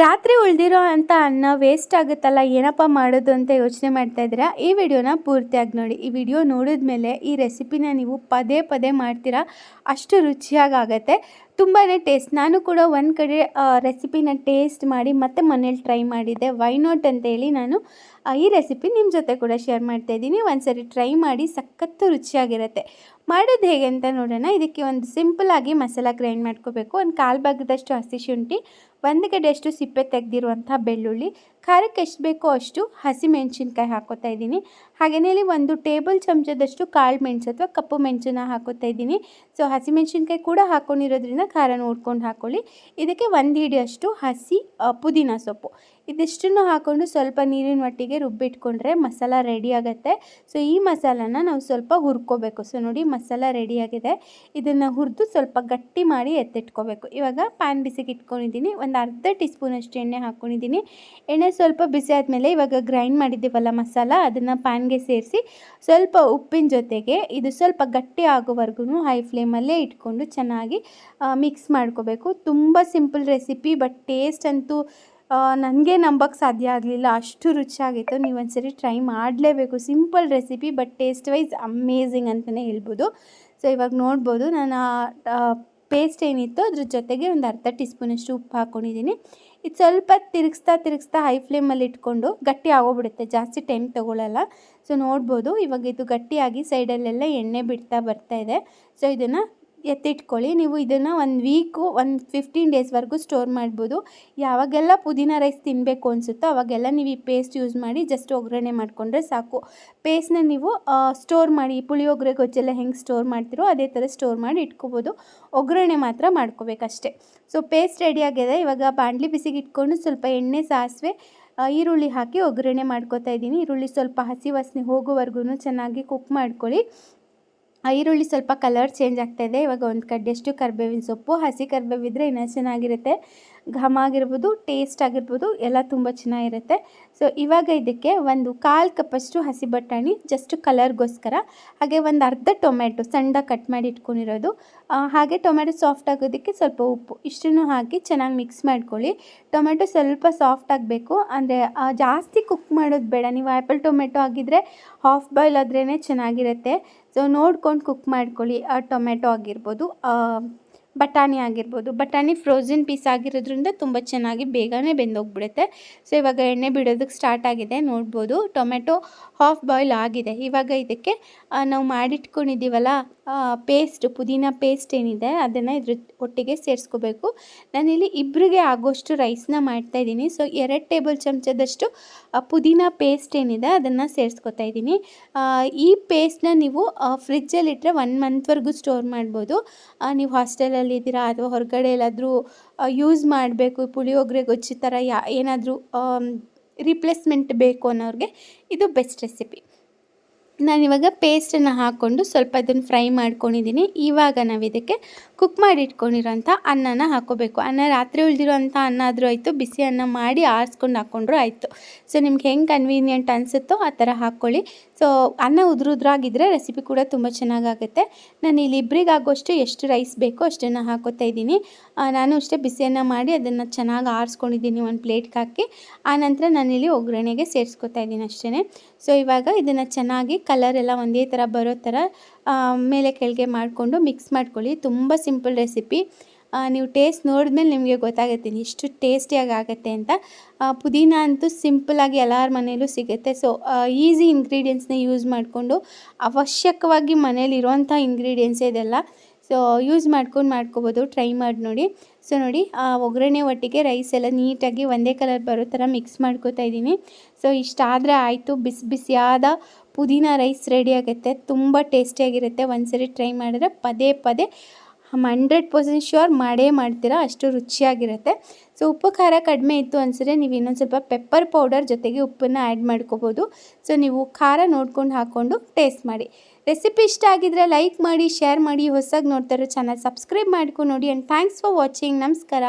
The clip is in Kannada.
ರಾತ್ರಿ ಉಳಿದಿರೋ ಅಂತ ಅನ್ನ ವೇಸ್ಟ್ ಆಗುತ್ತಲ್ಲ, ಏನಪ್ಪ ಮಾಡೋದು ಅಂತ ಯೋಚನೆ ಮಾಡ್ತಾ ಇದ್ದೀರಾ? ಈ ವಿಡಿಯೋನ ಪೂರ್ತಿಯಾಗಿ ನೋಡಿ. ಈ ವಿಡಿಯೋ ನೋಡಿದ ಮೇಲೆ ಈ ರೆಸಿಪಿನ ನೀವು ಪದೇ ಪದೇ ಮಾಡ್ತೀರಾ? ಅಷ್ಟು ರುಚಿಯಾಗಿ ಆಗುತ್ತೆ ತುಂಬಾ ಟೇಸ್ಟ್ ನಾನು ಕೂಡ ಒಂದು ಕಡೆ ರೆಸಿಪಿನ ಟೇಸ್ಟ್ ಮಾಡಿ ಮತ್ತೆ ಮನೇಲಿ ಟ್ರೈ ಮಾಡಿದ್ದೆ. ವೈ ನಾಟ್ ಅಂತೇಳಿ ನಾನು ಈ ರೆಸಿಪಿ ನಿಮ್ಮ ಜೊತೆ ಕೂಡ ಶೇರ್ ಮಾಡ್ತಾ ಇದ್ದೀನಿ. ಒಂದ್ಸರಿ ಟ್ರೈ ಮಾಡಿ ಸಖತ್ತು ರುಚಿಯಾಗಿರುತ್ತೆ. ಮಾಡೋದು ಹೇಗೆ ಅಂತ ನೋಡೋಣ. ಇದಕ್ಕೆ ಒಂದು ಸಿಂಪಲಾಗಿ ಮಸಾಲ ಗ್ರೈಂಡ್ ಮಾಡ್ಕೋಬೇಕು. ಒಂದು ಕಾಲು ಭಾಗದಷ್ಟು ಹಸಿ ಶುಂಠಿ, ಒಂದು ಕಡೆಯಷ್ಟು ಸಿಪ್ಪೆ ತೆಗೆದಿರುವಂಥ ಬೆಳ್ಳುಳ್ಳಿ, ಖಾರಕ್ಕೆ ಎಷ್ಟು ಬೇಕೋ ಅಷ್ಟು ಹಸಿ ಮೆಣಸಿನ್ಕಾಯಿ ಹಾಕೋತಾ ಇದ್ದೀನಿ. ಹಾಗೆಯೇ ಇಲ್ಲಿ ಒಂದು ಟೇಬಲ್ ಚಮಚದಷ್ಟು ಕಾಳು ಮೆಣಸು ಅಥವಾ ಕಪ್ಪು ಮೆಣಸನ್ನ ಹಾಕೋತಾ ಇದ್ದೀನಿ. ಸೊ, ಹಸಿ ಮೆಣಸಿನ್ಕಾಯಿ ಕೂಡ ಹಾಕ್ಕೊಂಡಿರೋದ್ರಿಂದ ಖಾರ ನೋಡ್ಕೊಂಡು ಹಾಕ್ಕೊಳ್ಳಿ ಇದಕ್ಕೆ ಒಂದು ಹಿಡಿಯಷ್ಟು ಹಸಿ ಪುದೀನ ಸೊಪ್ಪು. ಇದಿಷ್ಟನ್ನು ಹಾಕ್ಕೊಂಡು ಸ್ವಲ್ಪ ನೀರಿನ ಮಟ್ಟಿಗೆ ರುಬ್ಬಿಟ್ಕೊಂಡ್ರೆ ಮಸಾಲ ರೆಡಿ ಆಗುತ್ತೆ. ಸೊ ಈ ಮಸಾಲಾನ ನಾವು ಸ್ವಲ್ಪ ಹುರ್ಕೋಬೇಕು. ಸೊ ನೋಡಿ ಮಸಾಲ ರೆಡಿಯಾಗಿದೆ ಇದನ್ನು ಹುರಿದು ಸ್ವಲ್ಪ ಗಟ್ಟಿ ಮಾಡಿ ಎತ್ತಿಟ್ಕೋಬೇಕು. ಇವಾಗ ಪ್ಯಾನ್ ಬಿಸಿಗೆ ಇಟ್ಕೊಂಡಿದ್ದೀನಿ. ಒಂದು ಅರ್ಧ ಟೀ ಸ್ಪೂನಷ್ಟು ಎಣ್ಣೆ ಹಾಕ್ಕೊಂಡಿದ್ದೀನಿ ಎಣ್ಣೆ ಸ್ವಲ್ಪ ಬಿಸಿ ಆದಮೇಲೆ ಇವಾಗ ಗ್ರೈಂಡ್ ಮಾಡಿದ್ದೀವಲ್ಲ ಮಸಾಲ, ಅದನ್ನು ಪ್ಯಾನ್ಗೆ ಸೇರಿಸಿ ಸ್ವಲ್ಪ ಉಪ್ಪಿನ ಜೊತೆಗೆ ಇದು ಸ್ವಲ್ಪ ಗಟ್ಟಿ ಆಗೋವರೆಗೂ ಹೈ ಫ್ಲೇಮಲ್ಲೇ ಇಟ್ಕೊಂಡು ಚೆನ್ನಾಗಿ ಮಿಕ್ಸ್ ಮಾಡ್ಕೋಬೇಕು. ತುಂಬ ಸಿಂಪಲ್ ರೆಸಿಪಿ ಬಟ್ ಟೇಸ್ಟ್ ಅಂತೂ ನನಗೆ ನಂಬಕ್ಕೆ ಸಾಧ್ಯ ಆಗಲಿಲ್ಲ. ಅಷ್ಟು ರುಚಿಯಾಗಿತ್ತು. ನೀವು ಒಂದ್ಸರಿ ಟ್ರೈ ಮಾಡಲೇಬೇಕು. Simple recipe but taste wise amazing ಅಂತಲೇ ಹೇಳ್ಬೋದು. ಸೊ ಇವಾಗ ನೋಡ್ಬೋದು ನಾನು ಪೇಸ್ಟ್ ಏನಿತ್ತು ಅದ್ರ ಜೊತೆಗೆ ಒಂದು ಅರ್ಧ ಟೀ ಸ್ಪೂನಷ್ಟು ಉಪ್ಪು ಹಾಕ್ಕೊಂಡಿದ್ದೀನಿ ಇದು ಸ್ವಲ್ಪ ತಿರುಗಿಸ್ತಾ ತಿರುಗಿಸ್ತಾ ಹೈ ಫ್ಲೇಮಲ್ಲಿ ಇಟ್ಕೊಂಡು ಗಟ್ಟಿ ಆಗೋಗ್ಬಿಡುತ್ತೆ. ಜಾಸ್ತಿ ಟೈಮ್ ತೊಗೊಳ್ಳಲ್ಲ ಸೊ ನೋಡ್ಬೋದು ಇವಾಗ ಇದು ಗಟ್ಟಿಯಾಗಿ ಸೈಡಲ್ಲೆಲ್ಲ ಎಣ್ಣೆ ಬಿಡ್ತಾ ಬರ್ತಾ ಇದೆ. ಸೊ ಇದನ್ನು ಎತ್ತಿಟ್ಕೊಳ್ಳಿ. ನೀವು ಇದನ್ನು ಒಂದು ವೀಕು ಒಂದು ಫಿಫ್ಟೀನ್ ಡೇಸ್ವರೆಗೂ ಸ್ಟೋರ್ ಮಾಡ್ಬೋದು. ಯಾವಾಗೆಲ್ಲ ಪುದೀನ ರೈಸ್ ತಿನ್ನಬೇಕು ಅನಿಸುತ್ತೋ ಅವಾಗೆಲ್ಲ ನೀವು ಈ ಪೇಸ್ಟ್ ಯೂಸ್ ಮಾಡಿ ಜಸ್ಟ್ ಒಗ್ಗರಣೆ ಮಾಡಿಕೊಂಡ್ರೆ ಸಾಕು. ಪೇಸ್ಟ್ನ ನೀವು ಸ್ಟೋರ್ ಮಾಡಿ ಪುಳಿಯೋಗರೆ ಗೊಜ್ಜೆಲ್ಲ ಹೆಂಗೆ ಸ್ಟೋರ್ ಮಾಡ್ತೀರೋ ಅದೇ ಥರ ಸ್ಟೋರ್ ಮಾಡಿ ಇಟ್ಕೋಬೋದು. ಒಗ್ಗರಣೆ ಮಾತ್ರ ಮಾಡ್ಕೋಬೇಕಷ್ಟೇ. ಸೊ ಪೇಸ್ಟ್ ರೆಡಿಯಾಗಿದೆ ಇವಾಗ ಬಾಣಲಿ ಬಿಸಿಗೆ ಇಟ್ಕೊಂಡು ಸ್ವಲ್ಪ ಎಣ್ಣೆ, ಸಾಸಿವೆ ಈರುಳ್ಳಿ ಹಾಕಿ ಒಗ್ಗರಣೆ ಮಾಡ್ಕೋತಾ ಇದ್ದೀನಿ. ಈರುಳ್ಳಿ ಸ್ವಲ್ಪ ಹಸಿ ವಾಸನೆ ಹೋಗೋವರೆಗೂ ಚೆನ್ನಾಗಿ ಕುಕ್ ಮಾಡ್ಕೊಳ್ಳಿ. ಈರುಳ್ಳಿ ಸ್ವಲ್ಪ ಕಲರ್ ಚೇಂಜ್ ಆಗ್ತಾ ಇದೆ ಇವಾಗ ಒಂದು ಕಡ್ಡಿಯಷ್ಟು ಕರ್ಬೇವಿನ ಸೊಪ್ಪು, ಹಸಿ ಕರಿಬೇವಿದ್ರೆ ಇನ್ನೂ ಚೆನ್ನಾಗಿರುತ್ತೆ. ಘಮ ಆಗಿರ್ಬೋದು ಟೇಸ್ಟ್ ಆಗಿರ್ಬೋದು, ಎಲ್ಲ ತುಂಬ ಚೆನ್ನಾಗಿರುತ್ತೆ. ಸೊ ಇವಾಗ ಇದಕ್ಕೆ ಒಂದು ಕಾಲು ಕಪ್ಪಷ್ಟು ಹಸಿ ಬಟಾಣಿ ಜಸ್ಟ್ ಕಲರ್ಗೋಸ್ಕರ ಹಾಗೆ ಒಂದು ಅರ್ಧ ಟೊಮೆಟೊ ಸಣ್ಣ ಕಟ್ ಮಾಡಿ ಇಟ್ಕೊಂಡಿರೋದು. ಹಾಗೆ ಟೊಮೆಟೊ ಸಾಫ್ಟ್ ಆಗೋದಕ್ಕೆ ಸ್ವಲ್ಪ ಉಪ್ಪು. ಇಷ್ಟನ್ನು ಹಾಕಿ ಚೆನ್ನಾಗಿ ಮಿಕ್ಸ್ ಮಾಡ್ಕೊಳ್ಳಿ. ಟೊಮೆಟೊ ಸ್ವಲ್ಪ ಸಾಫ್ಟ್ ಆಗಬೇಕು. ಅಂದರೆ ಜಾಸ್ತಿ ಕುಕ್ ಮಾಡೋದು ಬೇಡ. ನೀವು ಆ್ಯಪಲ್ ಟೊಮೆಟೊ ಆಗಿದ್ದರೆ ಹಾಫ್ ಬಾಯ್ಲ್ ಆದ್ರೇ ಚೆನ್ನಾಗಿರುತ್ತೆ. ಸೊ ನೋಡ್ಕೊಂಡು ಕುಕ್ ಮಾಡ್ಕೊಳ್ಳಿ. ಆ ಟೊಮೆಟೊ ಆಗಿರ್ಬೋದು ಬಟಾಣಿ ಆಗಿರ್ಬೋದು. ಬಟಾಣಿ ಫ್ರೋಝನ್ ಪೀಸ್ ಆಗಿರೋದ್ರಿಂದ ತುಂಬ ಚೆನ್ನಾಗಿ ಬೇಗನೆ ಬೆಂದೋಗ್ಬಿಡುತ್ತೆ. ಸೊ ಇವಾಗ ಎಣ್ಣೆ ಬಿಡೋದಕ್ಕೆ ಸ್ಟಾರ್ಟ್ ಆಗಿದೆ, ನೋಡ್ಬೋದು. ಟೊಮೆಟೊ ಹಾಫ್ ಬಾಯ್ಲ್ ಆಗಿದೆ. ಇವಾಗ ಇದಕ್ಕೆ ನಾವು ಮಾಡಿಟ್ಕೊಂಡಿದ್ದೀವಲ್ಲ ಪೇಸ್ಟ್ ಪುದೀನ ಪೇಸ್ಟ್ ಏನಿದೆ, ಅದನ್ನು ಇದ್ರ ಒಟ್ಟಿಗೆ ಸೇರಿಸ್ಕೋಬೇಕು. ನಾನಿಲ್ಲಿ ಇಬ್ಬರಿಗೆ ಆಗೋಷ್ಟು ರೈಸ್ನ ಮಾಡ್ತಾಯಿದ್ದೀನಿ ಸೊ ಎರಡು ಟೇಬಲ್ ಚಮಚದಷ್ಟು ಪುದೀನ ಪೇಸ್ಟ್ ಏನಿದೆ, ಅದನ್ನು ಸೇರಿಸ್ಕೊತಾ ಇದ್ದೀನಿ. ಈ ಪೇಸ್ಟ್ನ ನೀವು ಫ್ರಿಜ್ಜಲ್ಲಿಟ್ಟರೆ ಒನ್ ಮಂತ್ವರೆಗೂ ಸ್ಟೋರ್ ಮಾಡ್ಬೋದು. ನೀವು ಹಾಸ್ಟೆಲಲ್ಲಿ ಇದ್ದೀರಾ ಅಥವಾ ಹೊರಗಡೆ ಎಲ್ಲಾದರೂ ಯೂಸ್ ಮಾಡಬೇಕು ಪುಳಿಯೋಗ್ರೆ ಗೊಜ್ಜು ಥರ ಯಾ, ಏನಾದರೂ ರಿಪ್ಲೇಸ್ಮೆಂಟ್ ಬೇಕು ಅನ್ನೋರಿಗೆ ಇದು ಬೆಸ್ಟ್ ರೆಸಿಪಿ ನಾನಿವಾಗ ಪೇಸ್ಟನ್ನು ಹಾಕ್ಕೊಂಡು ಸ್ವಲ್ಪ ಅದನ್ನು ಫ್ರೈ ಮಾಡ್ಕೊಂಡಿದ್ದೀನಿ ಇವಾಗ ನಾವು ಇದಕ್ಕೆ ಕುಕ್ ಮಾಡಿ ಇಟ್ಕೊಂಡಿರೋಂಥ ಅನ್ನನ ಹಾಕೋಬೇಕು ಅನ್ನ ರಾತ್ರಿ ಉಳಿದಿರೋಂಥ ಅನ್ನ ಆದರೂ ಆಯಿತು, ಬಿಸಿ ಅನ್ನ ಮಾಡಿ ಆರಿಸ್ಕೊಂಡು ಹಾಕ್ಕೊಂಡ್ರೂ ಆಯಿತು. ಸೊ ನಿಮ್ಗೆ ಹೆಂಗೆ ಕನ್ವೀನಿಯೆಂಟ್ ಅನಿಸುತ್ತೋ ಆ ಥರ ಹಾಕ್ಕೊಳ್ಳಿ. ಸೊ ಅನ್ನ ಉದುರುದ್ರಾಗಿದ್ದರೆ ರೆಸಿಪಿ ಕೂಡ ತುಂಬ ಚೆನ್ನಾಗಾಗುತ್ತೆ. ನಾನು ಇಲ್ಲಿ ಇಬ್ಬರಿಗಾಗುವಷ್ಟು ಎಷ್ಟು ರೈಸ್ ಬೇಕೋ ಅಷ್ಟನ್ನು ಹಾಕೋತಾ ಇದ್ದೀನಿ. ನಾನು ಅಷ್ಟೇ ಬಿಸಿಯನ್ನು ಮಾಡಿ ಅದನ್ನು ಚೆನ್ನಾಗಿ ಆರಿಸ್ಕೊಂಡಿದ್ದೀನಿ ಒಂದು ಪ್ಲೇಟ್ಗೆ ಹಾಕಿ. ಆನಂತರ ನಾನಿಲ್ಲಿ ಒಗ್ಗರಣೆಗೆ ಸೇರಿಸ್ಕೊತಾ ಇದ್ದೀನಿ ಅಷ್ಟೇ ಸೊ ಇವಾಗ ಇದನ್ನು ಚೆನ್ನಾಗಿ ಕಲರ್ ಎಲ್ಲ ಒಂದೇ ಥರ ಬರೋ ಥರ ಮೇಲೆ ಕೆಳಗೆ ಮಾಡಿಕೊಂಡು ಮಿಕ್ಸ್ ಮಾಡ್ಕೊಳ್ಳಿ. ತುಂಬ ಸಿಂಪಲ್ ರೆಸಿಪಿ ನೀವು ಟೇಸ್ಟ್ ನೋಡಿದ್ಮೇಲೆ ನಿಮಗೆ ಗೊತ್ತಾಗುತ್ತೆ ಇಷ್ಟು ಟೇಸ್ಟಿಯಾಗಿ ಆಗುತ್ತೆ ಅಂತ. ಪುದೀನ ಅಂತೂ ಸಿಂಪಲಾಗಿ ಎಲ್ಲರ ಮನೇಲೂ ಸಿಗುತ್ತೆ. ಸೊ ಈಸಿ ಇಂಗ್ರೀಡಿಯೆಂಟ್ಸ್ನ ಯೂಸ್ ಮಾಡಿಕೊಂಡು ಅವಶ್ಯಕವಾಗಿ ಮನೇಲಿ ಇರೋವಂಥ ಇಂಗ್ರೀಡಿಯೆಂಟ್ಸೇ ಇದೆಲ್ಲ ಸೊ ಯೂಸ್ ಮಾಡ್ಕೊಂಡು ಮಾಡ್ಕೋಬೋದು. ಟ್ರೈ ಮಾಡಿ ನೋಡಿ. ಸೊ ನೋಡಿ, ಆ ಒಗ್ಗರಣೆ ಒಟ್ಟಿಗೆ ರೈಸ್ ಎಲ್ಲ ನೀಟಾಗಿ ಒಂದೇ ಕಲರ್ ಬರೋ ಥರ ಮಿಕ್ಸ್ ಮಾಡ್ಕೋತಾ ಇದ್ದೀನಿ. ಸೊ ಇಷ್ಟಾದರೆ ಆಯಿತು. ಬಿಸಿ ಬಿಸಿಯಾದ ಪುದೀನ ರೈಸ್ ರೆಡಿ ಆಗುತ್ತೆ. ತುಂಬ ಟೇಸ್ಟಿಯಾಗಿರುತ್ತೆ ಒಂದ್ಸರಿ ಟ್ರೈ ಮಾಡಿದ್ರೆ ಪದೇ ಪದೇ ಹಂಡ್ರೆಡ್ ಪರ್ಸೆಂಟ್ ಶ್ಯೂರ್ ಮಾಡೇ ಮಾಡ್ತೀರಾ, ಅಷ್ಟು ರುಚಿಯಾಗಿರುತ್ತೆ. ಸೊ ಉಪ್ಪು ಖಾರ ಕಡಿಮೆ ಇತ್ತು ಅನ್ಸಿದ್ರೆ ನೀವು ಇನ್ನೊಂದು ಸ್ವಲ್ಪ ಪೆಪ್ಪರ್ ಪೌಡರ್ ಜೊತೆಗೆ ಉಪ್ಪನ್ನು ಆ್ಯಡ್ ಮಾಡ್ಕೋಬೋದು. ಸೊ ನೀವು ಖಾರ ನೋಡ್ಕೊಂಡು ಹಾಕ್ಕೊಂಡು ಟೇಸ್ಟ್ ಮಾಡಿ. ರೆಸಿಪಿ ಇಷ್ಟ ಆಗಿದ್ರೆ ಲೈಕ್ ಮಾಡಿ ಶೇರ್ ಮಾಡಿ, ಹೊಸಾಗಿ ನೋಡ್ತಾ ಇರೋ ಚಾನಲ್ ಸಬ್ಸ್ಕ್ರೈಬ್ ಮಾಡ್ಕೊಂಡು ನೋಡಿ. ಆ್ಯಂಡ್ ಥ್ಯಾಂಕ್ಸ್ ಫಾರ್ ವಾಚಿಂಗ್ ನಮಸ್ಕಾರ.